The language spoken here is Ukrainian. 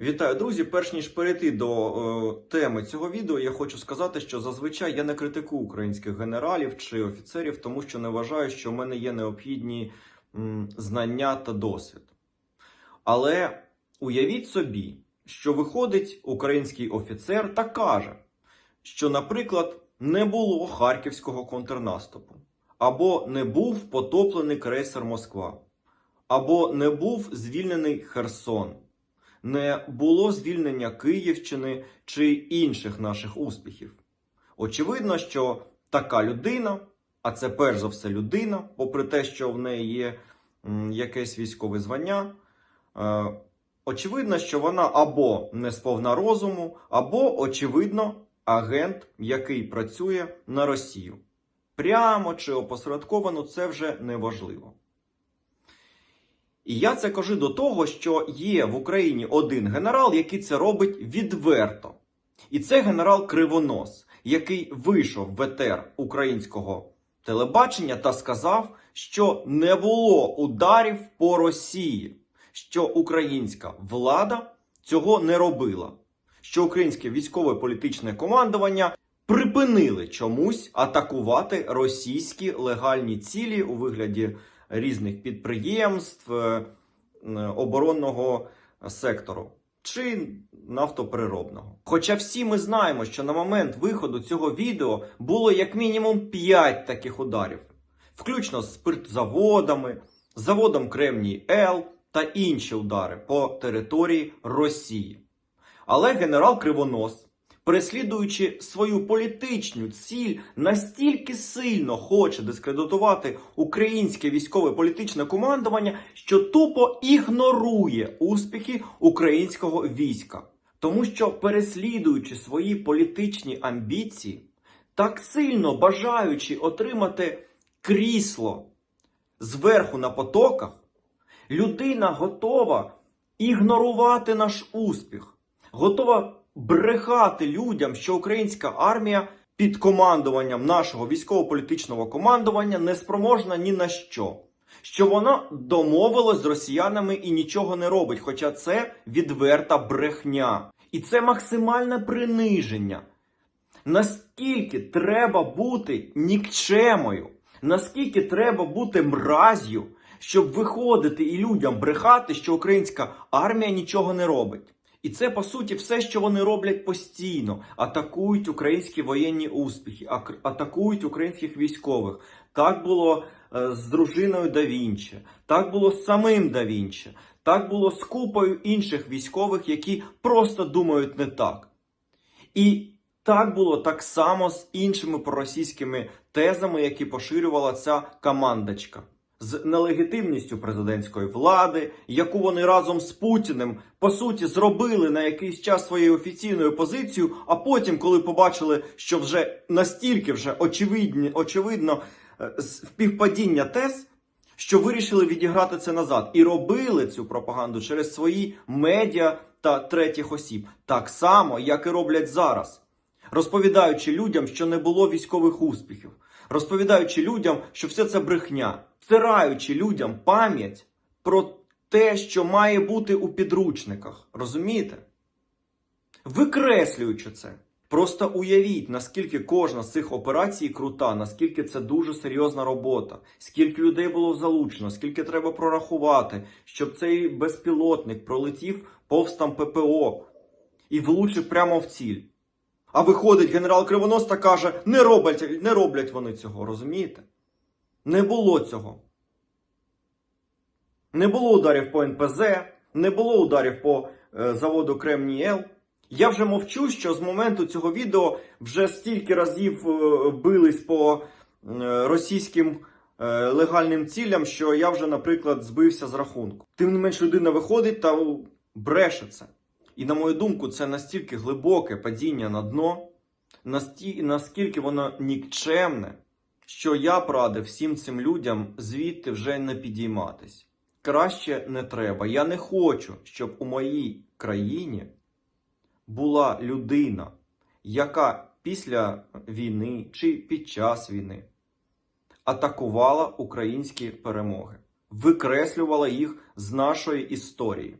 Вітаю, друзі! Перш ніж перейти до е, теми цього відео, я хочу сказати, що зазвичай я не критикую українських генералів чи офіцерів, тому що не вважаю, що в мене є необхідні м, знання та досвід. Але уявіть собі, що виходить український офіцер та каже, що, наприклад, не було харківського контрнаступу, або не був потоплений крейсер Москва, або не був звільнений Херсон не було звільнення Київщини чи інших наших успіхів. Очевидно, що така людина, а це перш за все людина, попри те, що в неї є якесь військове звання, е, очевидно, що вона або не сповна розуму, або, очевидно, агент, який працює на Росію. Прямо чи опосередковано це вже не важливо. І я це кажу до того, що є в Україні один генерал, який це робить відверто. І це генерал Кривонос, який вийшов в етер українського телебачення та сказав, що не було ударів по Росії, що українська влада цього не робила, що українське військове політичне командування припинили чомусь атакувати російські легальні цілі у вигляді різних підприємств е, е, оборонного сектору чи нафтоприробного. Хоча всі ми знаємо, що на момент виходу цього відео було як мінімум 5 таких ударів, включно з спиртзаводами, заводом Кремній Л та інші удари по території Росії. Але генерал Кривонос переслідуючи свою політичну ціль, настільки сильно хоче дискредитувати українське військове політичне командування, що тупо ігнорує успіхи українського війська. Тому що, переслідуючи свої політичні амбіції, так сильно бажаючи отримати крісло зверху на потоках, людина готова ігнорувати наш успіх, готова брехати людям, що українська армія під командуванням нашого військово-політичного командування не спроможна ні на що. Що вона домовилась з росіянами і нічого не робить, хоча це відверта брехня. І це максимальне приниження. Наскільки треба бути нікчемою, наскільки треба бути мразю, щоб виходити і людям брехати, що українська армія нічого не робить. І це по суті все, що вони роблять постійно: атакують українські воєнні успіхи, атакують українських військових. Так було е, з дружиною да Вінчі, так було з самим да Вінчі, так було з купою інших військових, які просто думають не так. І так було так само з іншими проросійськими тезами, які поширювала ця командочка. З нелегітимністю президентської влади, яку вони разом з Путіним по суті зробили на якийсь час своєю офіційною позицією, а потім, коли побачили, що вже настільки вже очевидні, очевидно е, співпадіння тез, що вирішили відіграти це назад. І робили цю пропаганду через свої медіа та третіх осіб, так само, як і роблять зараз, розповідаючи людям, що не було військових успіхів, розповідаючи людям, що все це брехня, стираючи людям пам'ять про те, що має бути у підручниках. Розумієте? Викреслюючи це. Просто уявіть, наскільки кожна з цих операцій крута, наскільки це дуже серйозна робота, скільки людей було залучено, скільки треба прорахувати, щоб цей безпілотник пролетів повз там ППО і влучив прямо в ціль. А виходить генерал Кривонос та каже: не роблять, не роблять вони цього, розумієте? Не було цього. Не було ударів по НПЗ, не було ударів по е, заводу Кремній Л. Я вже мовчу, що з моменту цього відео вже стільки разів е, бились по е, російським е, легальним цілям, що я вже, наприклад, збився з рахунку. Тим не менш, людина виходить та бреше це. І на мою думку, це настільки глибоке падіння на дно, наскільки воно нікчемне, що я б радив всім цим людям звідти вже не підійматись. Краще не треба. Я не хочу, щоб у моїй країні була людина, яка після війни чи під час війни атакувала українські перемоги, викреслювала їх з нашої історії.